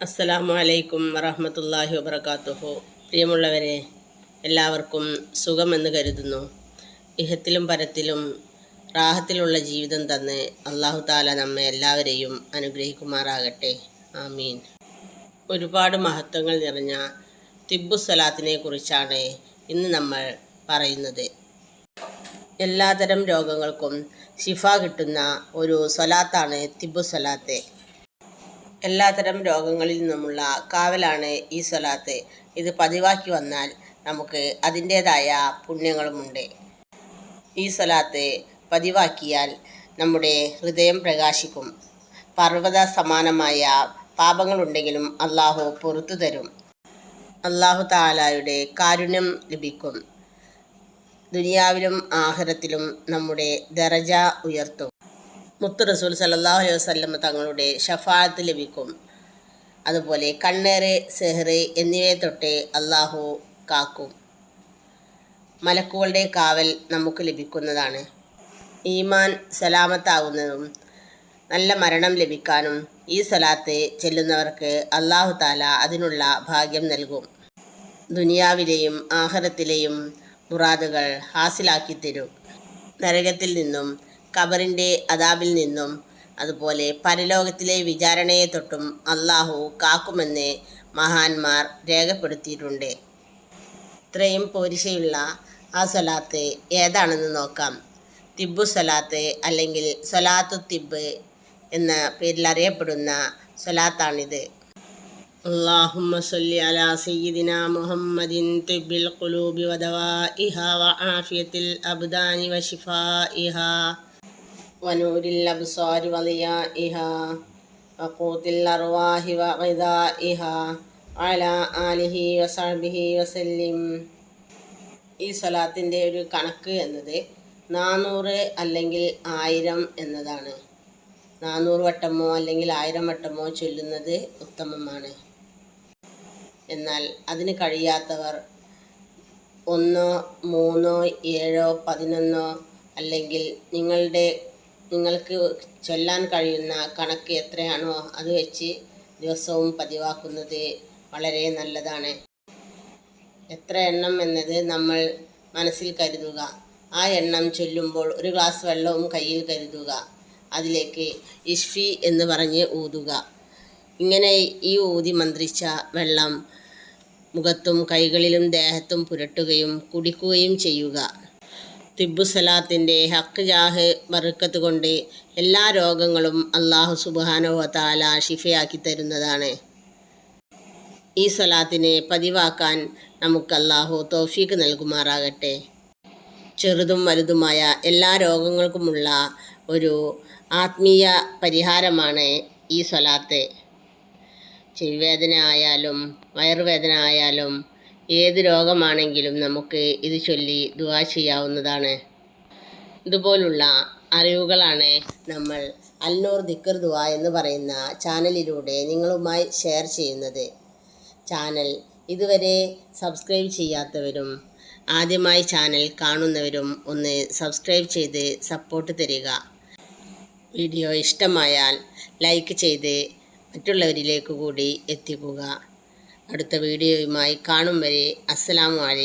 അസ്സലാമു അലൈക്കും വറഹമത്തല്ലാഹി വബർക്കാത്തുഹു പ്രിയമുള്ളവരെ എല്ലാവർക്കും സുഖമെന്ന് കരുതുന്നു. ഇഹത്തിലും പരത്തിലും റാഹത്തിലുള്ള ജീവിതം തന്ന് അള്ളാഹു താല നമ്മെ എല്ലാവരെയും അനുഗ്രഹിക്കുമാറാകട്ടെ. ആമീൻ. ഒരുപാട് മഹത്വങ്ങൾ നിറഞ്ഞ തിബ്ബു സലാത്തിനെ കുറിച്ചാണ് ഇന്ന് നമ്മൾ പറയുന്നത്. എല്ലാതരം രോഗങ്ങൾക്കും ശിഫ കിട്ടുന്ന ഒരു സ്വലാത്താണ് തിബ്ബു സ്വലാത്ത്. എല്ലാത്തരം രോഗങ്ങളിൽ നിന്നുമുള്ള കാവലാണ് ഈ സ്വലാത്ത്. ഇത് പതിവാക്കി വന്നാൽ നമുക്ക് അതിന്റേതായ പുണ്യങ്ങളുമുണ്ട്. ഈ സ്വലാത്ത് പതിവാക്കിയാൽ നമ്മുടെ ഹൃദയം പ്രകാശിക്കും. പർവത സമാനമായ പാപങ്ങളുണ്ടെങ്കിലും അള്ളാഹു പുറത്തു തരും. അള്ളാഹു താലായുടെ കാരുണ്യം ലഭിക്കും. ദുനിയാവിലും ആഹാരത്തിലും നമ്മുടെ ദരജ ഉയർത്തും. മുത്ത് റസൂൽ സല്ലല്ലാഹു അലൈഹി വസല്ലം തങ്ങളുടെ ഷഫാഅത്ത് ലഭിക്കും. അതുപോലെ കണ്ണേറ് സെഹ്റ് എന്നിവയെ തൊട്ട് അള്ളാഹു കാക്കും. മലക്കുകളുടെ കാവൽ നമുക്ക് ലഭിക്കുന്നതാണ്. ഈമാൻ സലാമത്താവുന്നതും നല്ല മരണം ലഭിക്കാനും ഈ സ്ഥലത്ത് ചെല്ലുന്നവർക്ക് അള്ളാഹു താല അതിനുള്ള ഭാഗ്യം നൽകും. ദുനിയാവിലെയും ആഹാരത്തിലെയും മുറാദുകൾ ഹാസിലാക്കി തരും. നരകത്തിൽ നിന്നും ഖബറിൻ്റെ അതാബിൽ നിന്നും അതുപോലെ പരലോകത്തിലെ വിചാരണയെ തൊട്ടും അള്ളാഹു കാക്കുമെന്ന് മഹാന്മാർ രേഖപ്പെടുത്തിയിട്ടുണ്ട് ഇത്രയും പോരിശയുള്ള ആ സ്വലാത്ത് ഏതാണെന്ന് നോക്കാം തിബ്ബു സ്വലാത്ത് അല്ലെങ്കിൽ സ്വലാത്തു തിബ് എന്ന പേരിൽ അറിയപ്പെടുന്ന സ്വലാത്താണിത് اللهم صل على سيدنا محمد طب القلوب ودوائها وعافية الأبدان وشفائها ونور الأبصار وضيائها وقوت الأرواح وغذائها على آله وصحبه وسلم ഈ സ്വലാത്തിൻ്റെ ഒരു കണക്ക് എന്നത് നാനൂറ് അല്ലെങ്കിൽ ആയിരം എന്നതാണ് നാനൂറ് വട്ടമോ അല്ലെങ്കിൽ ആയിരം വട്ടമോ ചൊല്ലുന്നത് ഉത്തമമാണ് എന്നാൽ അതിന് കഴിയാത്തവർ ഒന്നോ മൂന്നോ ഏഴോ പതിനൊന്നോ അല്ലെങ്കിൽ നിങ്ങളുടെ നിങ്ങൾക്ക് ചൊല്ലാൻ കഴിയുന്ന കണക്ക് എത്രയാണോ അത് വെച്ച് ദിവസവും പതിവാക്കുന്നത് വളരെ നല്ലതാണ്. എത്ര എണ്ണം എന്നത് നമ്മൾ മനസ്സിൽ കരുതുക. ആ എണ്ണം ചൊല്ലുമ്പോൾ ഒരു ഗ്ലാസ് വെള്ളവും കയ്യിൽ കരുതുക. അതിലേക്ക് ഇഷ്ഫി എന്ന് പറഞ്ഞ് ഊതുക. ഇങ്ങനെ ഈ ഊതി മന്ത്രിച്ച വെള്ളം മുഖത്തും കൈകളിലും ദേഹത്തും പുരട്ടുകയും കുടിക്കുകയും ചെയ്യുക. തിബ്ബു സലാത്തിന്റെ ഹക്ക് ജാഹ് ബറുക്കത്ത് കൊണ്ട് എല്ലാ രോഗങ്ങളും അള്ളാഹു സുബാനോ താല ഷിഫയാക്കി തരുന്നതാണ്. ഈ സലാത്തിനെ പതിവാക്കാൻ നമുക്ക് അള്ളാഹു തോഫീക്ക് നൽകുമാറാകട്ടെ. ചെറുതും വലുതുമായ എല്ലാ രോഗങ്ങൾക്കുമുള്ള ഒരു ആത്മീയ പരിഹാരമാണ് ഈ സ്വലാത്ത് ചെവിവേദന ആയാലും വയറുവേദന ആയാലും ഏത് രോഗമാണെങ്കിലും നമുക്ക് ഇത് ചൊല്ലി ദുവാ ചെയ്യാവുന്നതാണ്. ഇതുപോലുള്ള അറിവുകളാണ് നമ്മൾ അൽനൂർ ദിക്കർ ദുവ എന്ന് പറയുന്ന ചാനലിലൂടെ നിങ്ങളുമായി ഷെയർ ചെയ്യുന്നത്. ചാനൽ ഇതുവരെ സബ്സ്ക്രൈബ് ചെയ്യാത്തവരും ആദ്യമായി ചാനൽ കാണുന്നവരും ഒന്ന് സബ്സ്ക്രൈബ് ചെയ്ത് സപ്പോർട്ട് തരിക. വീഡിയോ ഇഷ്ടമായാൽ ലൈക്ക് ചെയ്ത് മറ്റുള്ളവരിലേക്ക് കൂടി എത്തിക്കുക. അടുത്ത വീഡിയോയുമായി കാണും വരെ അസ്സലാമു അലൈക്കും